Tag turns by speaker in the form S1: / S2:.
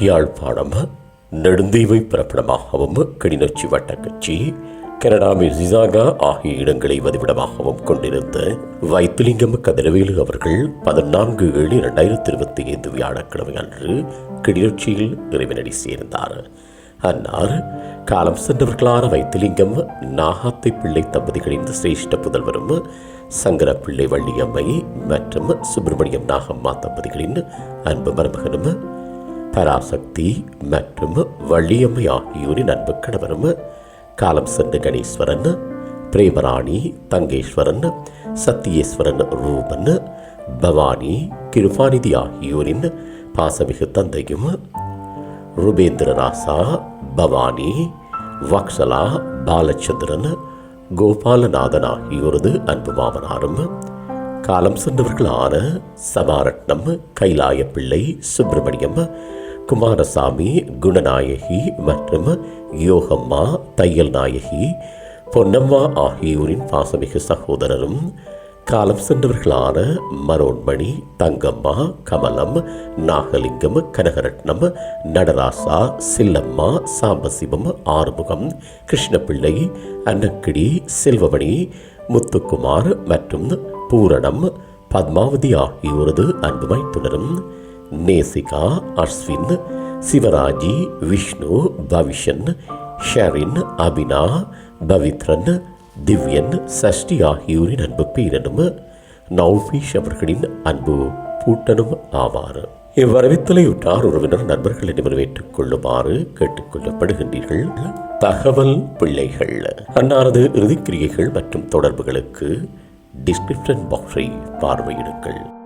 S1: யாழ்ப்பாணம் நெடுந்தீவை பிறப்பிடமாகவும் கிளிநொச்சி வட்டக்கட்சி கனடாவின் சிசாகா ஆகிய இடங்களை வதிவிடமாகவும் கொண்டிருந்த வைத்திலிங்கம் கதிரவேலு அவர்கள் பதினான்கு ஏழு இரண்டாயிரத்தி இருபத்தி ஐந்து வியாழக்கிழமை அன்று கிளிநொச்சியில் இறைவனடி சேர்ந்தார். அன்னார் காலம் சென்றவர்களான வைத்திலிங்கம் நாகாத்தை பிள்ளை தம்பதிகளின் சிரேஷ்ட புதல்வரும் சங்கர பிள்ளை வள்ளியம்மை மற்றும் சுப்பிரமணியம் நாகம்மா தம்பதிகளின் அன்பு மருமகனும் பராசக்தி மற்றும் வள்ளியம்மை ஆகியோரின் அன்பு கணவரும் காலம் சென்று கணேஸ்வரன் பிரேமராணி தங்கேஸ்வரன் சத்தியேஸ்வரன் ரூபன் பவானி கிருபாநிதி ஆகியோரின் பாசமிகு தந்தையும் ருபேந்திர ராசா பவானி வக்ஷலா பாலச்சந்திரன் கோபாலநாதன் ஆகியோரது அன்பு மாமனாரும் காலம் சென்றவர்களான சபாரட்னம் கைலாய பிள்ளை சுப்பிரமணியம் குமாரசாமி குணநாயகி மற்றும் யோகம்மா தையல் நாயகி பொன்னம்மா ஆகியோரின் பாசமிகு சகோதரரும் காலம் சென்றவர்களான மரோன்மணி தங்கம்மா கமலம் நாகலிங்கம் கனகரட்னம் நடராசா சில்லம்மா சாம்பசிவம் ஆறுமுகம் கிருஷ்ணபிள்ளை அன்னக்கிடி செல்வமணி முத்துக்குமார் மற்றும் பூரணம் பத்மாவதி ஆகியோரது அன்புமை துணரும் நேசிகா அஸ்வின் சிவராஜி விஷ்ணு பவிஷன் ஷரின் அபினா பவித்ரன் திவ்யன் சஷ்டி ஆகியோரின் அன்பு பேரனும் நௌஃபீஷ் அவர்களின் அன்பு பூட்டனும் ஆவார். இவ்வரவித்தலையுற்றார் உறவினர் நண்பர்கள் அனைவரும் கொள்ளுமாறு கேட்டுக்கொள்ளப்படுகின்றீர்கள் தகவல் பிள்ளைகள். அன்னாரது இறுதிக்கிரியைகள் மற்றும் தொடர்புகளுக்கு டிஸ்கிரிப்ஷன் பாக்ஸை பார்வையிடுங்கள்.